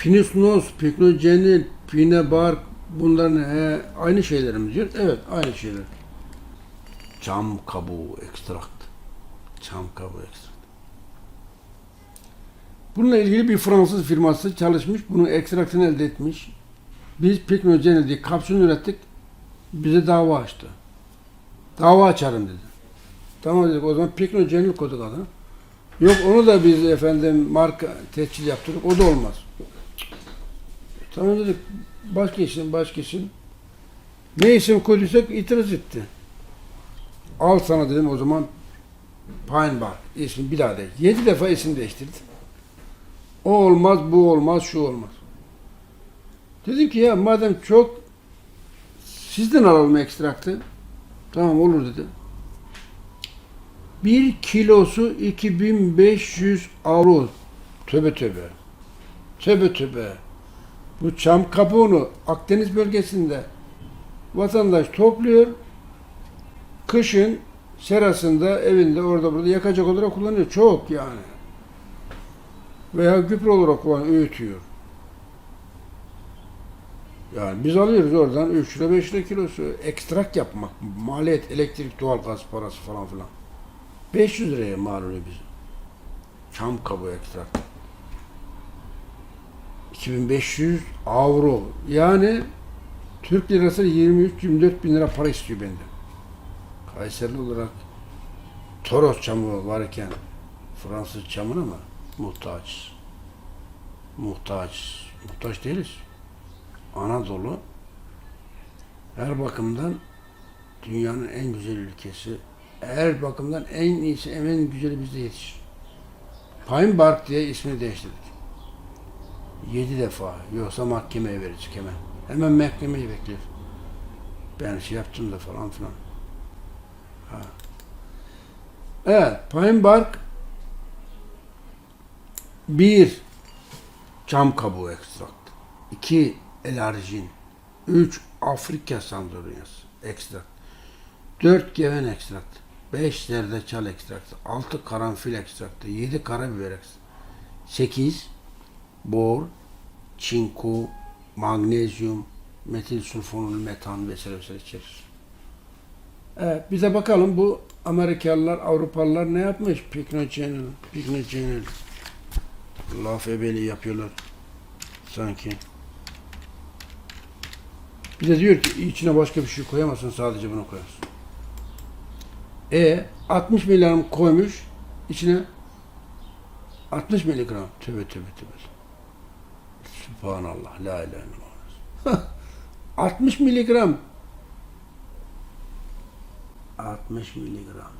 Pinisnos, piknojenil, pinebark bunların he, aynı şeyler mi diyor? Evet aynı şeyler. Çam kabuğu ekstrakt. Çam kabuğu ekstrakt. Bununla ilgili bir Fransız firması çalışmış. Bunun ekstraktını elde etmiş. Biz piknojenil diye kapsül ürettik. Bize dava açtı. Dava açarım dedi. Tamam dedik o zaman piknojenil koyduk adını. Yok onu da biz efendim marka tescil yaptırdık. O da olmaz. Tamam dedik. Başka isim, başka isim. Ne isim koyduysak itiraz etti. Al sana dedim o zaman Pine Bar ismi bir daha de. Yedi defa isim değiştirdi. O olmaz, bu olmaz, şu olmaz. Dedim ki ya madem çok sizden alalım ekstraktı. Tamam olur dedi. Bir kilosu 2500 avro. Töbe töbe. Töbe töbe. Bu çam kabuğunu Akdeniz bölgesinde vatandaş topluyor. Kışın serasında, evinde, orada burada yakacak olarak kullanıyor. Çok yani. Veya gübre olarak kullanıyor, öğütüyor. Yani biz alıyoruz oradan 3 lira 5 lira kilosu. Ekstrak yapmak, maliyet, elektrik, doğalgaz parası falan filan. 500 liraya mal oluyor bize. Çam kabuğu ekstrak. 2500 avro. Yani Türk lirası 23-24 bin lira para istiyor benden. Kayserili olarak Toros çamı varken Fransız çamına mı muhtaç? Muhtaç. Muhtaç değiliz. Anadolu her bakımdan dünyanın en güzel ülkesi. Her bakımdan en iyisi, en güzeli bizde yetişir. Pine Bark diye ismini değiştirdik. Yedi defa. Yoksa mahkemeye verecek hemen. Hemen mahkemeyi bekliyor. Ben şey yaptım da falan filan. Ha. Evet, Pine Bark bir cam kabuğu ekstrakt. iki elarjin. Üç Afrika sandulyası ekstrakt. Dört geven ekstrakt. Beş zerdeçal ekstraktı. Altı karanfil ekstraktı. Yedi karabiber ekstraktı. Sekiz bor, çinko, magnezyum, metil sulfonul metan vesaire vesaire içerir. Evet, bize bakalım bu Amerikalılar, Avrupalılar ne yapmış? Piknojenil, piknojenil. Laf ebeli yapıyorlar sanki. Bir de diyor ki içine başka bir şey koyamazsın sadece bunu koyarsın. E 60 miligram koymuş içine 60 miligram. Tövbe tövbe tövbe. Subhanallah. La ilahe illallah. 60 miligram. 60 miligram.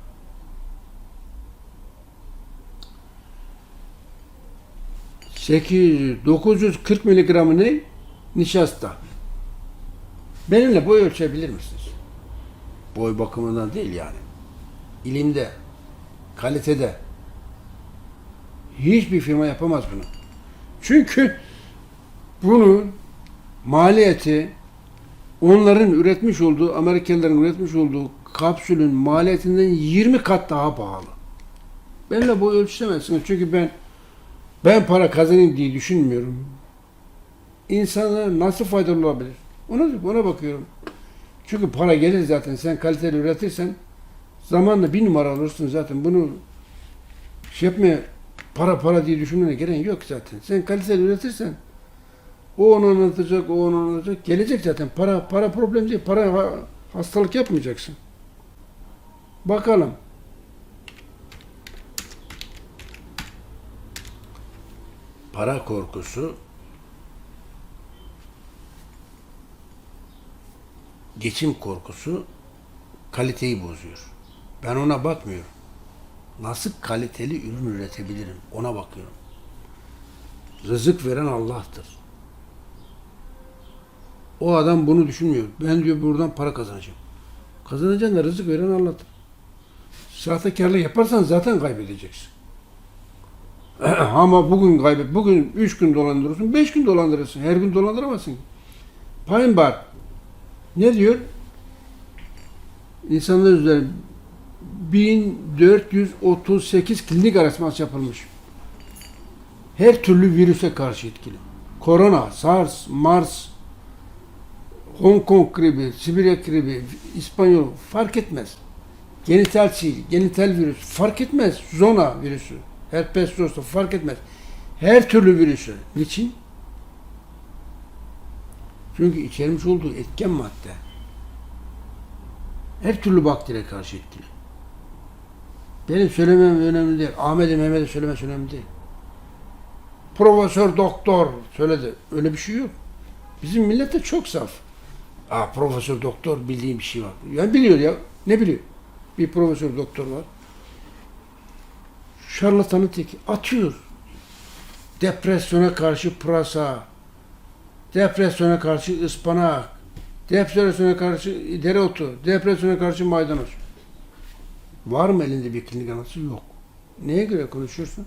Sekiz, 940 miligramı ne? Nişasta. Benimle boy ölçebilir misiniz? Boy bakımından değil yani. İlimde, kalitede. Hiçbir firma yapamaz bunu. Çünkü bunun maliyeti onların üretmiş olduğu, Amerikalıların üretmiş olduğu kapsülün maliyetinden 20 kat daha pahalı. Benimle boy ölçemezsiniz. Çünkü ben ben para kazanayım diye düşünmüyorum. İnsana nasıl faydalı olabilir? Ona, ona bakıyorum. Çünkü para gelir zaten. Sen kaliteli üretirsen zamanla bir numara olursun zaten. Bunu şey yapmaya para para diye düşünmene gerek yok zaten. Sen kaliteli üretirsen o onu anlatacak, o onu anlatacak. Gelecek zaten. Para para problem değil. Para ha- hastalık yapmayacaksın. Bakalım. Para korkusu geçim korkusu kaliteyi bozuyor. Ben ona bakmıyorum. Nasıl kaliteli ürün üretebilirim ona bakıyorum. Rızık veren Allah'tır. O adam bunu düşünmüyor. Ben diyor buradan para kazanacağım. Kazanacaksın da rızık veren Allah'tır. Sahtekarlık yaparsan zaten kaybedeceksin. Ama bugün kaybet, bugün üç gün dolandırırsın, beş gün dolandırırsın. Her gün dolandıramazsın. Pine Bar ne diyor? İnsanlar üzerinde 1438 klinik araştırması yapılmış. Her türlü virüse karşı etkili. Korona, SARS, MARS, Hong Kong gribi, Sibirya gribi, İspanyol fark etmez. Genital sil, genital virüs fark etmez. Zona virüsü, herpes zoster fark etmez. Her türlü virüsü. Niçin? Çünkü içermiş olduğu etken madde her türlü bakteriye karşı etkili. Benim söylemem önemli değil. Ahmet'e Mehmet'e söylemesi önemli değil. Profesör doktor söyledi. Öyle bir şey yok. Bizim millet de çok saf. Aa profesör doktor bildiğim bir şey var. Yani biliyor ya. Ne biliyor? Bir profesör doktor var. Şarlatanı teki atıyor. Depresyona karşı pırasa, depresyona karşı ıspanak, depresyona karşı dereotu, depresyona karşı maydanoz. Var mı elinde bir klinik anası? Yok. Neye göre konuşuyorsun?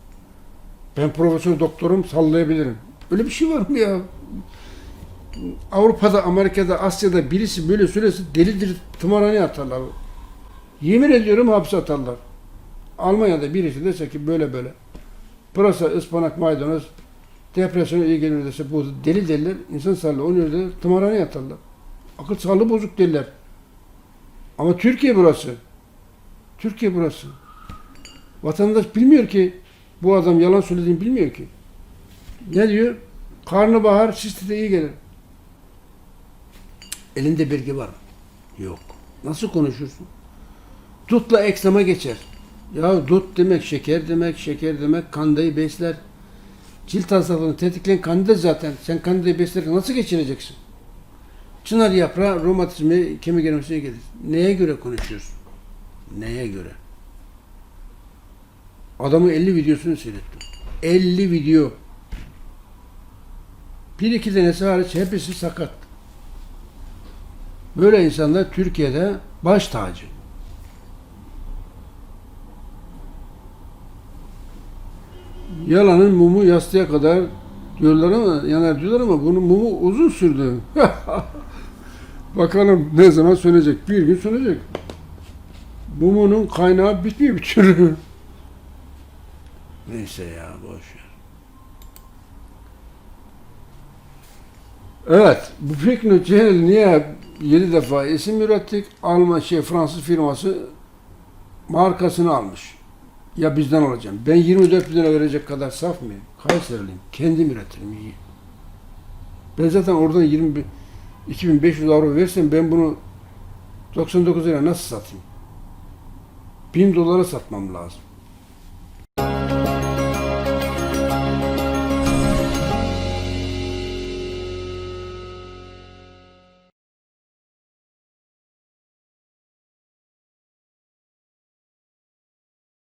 Ben profesör doktorum sallayabilirim. Öyle bir şey var mı ya? Avrupa'da, Amerika'da, Asya'da birisi böyle söylese delidir tımarhaneye atarlar. Yemin ediyorum hapse atarlar. Almanya'da birisi dese ki böyle böyle. Pırasa, ıspanak, maydanoz depresyona iyi gelir dese bu deli deliler insan sağlığı onu derler tımarhaneye atarlar. Akıl sağlığı bozuk derler. Ama Türkiye burası. Türkiye burası. Vatandaş bilmiyor ki bu adam yalan söylediğini bilmiyor ki. Ne diyor? Karnabahar sistite iyi gelir. Elinde bilgi var mı? Yok. Nasıl konuşursun? Dutla eksama geçer. Ya dut demek şeker demek, şeker demek kandayı besler. Cilt hastalığını tetikleyen kandida zaten. Sen kandidayı beslerken nasıl geçireceksin? Çınar yaprağı romatizmi, kemik erimesine gelir. Neye göre konuşuyorsun? Neye göre? Adamın 50 videosunu seyrettim. 50 video. Bir iki tanesi hariç hepsi sakat. Böyle insanlar Türkiye'de baş tacı. Yalanın mumu yastığa kadar diyorlar ama yanar diyorlar ama bunun mumu uzun sürdü. Bakalım ne zaman sönecek? Bir gün sönecek. Mumunun kaynağı bitmiyor bir türlü. Neyse ya boş ver. Evet, bu Pekno Cehel niye 7 defa isim ürettik? Alman şey Fransız firması markasını almış. Ya bizden alacağım. Ben 24 bin lira verecek kadar saf mıyım? Kayseriliyim. Kendim üretirim. Ben zaten oradan 20 bin- 2500 euro versem ben bunu 99 lira nasıl satayım? 1000 dolara satmam lazım.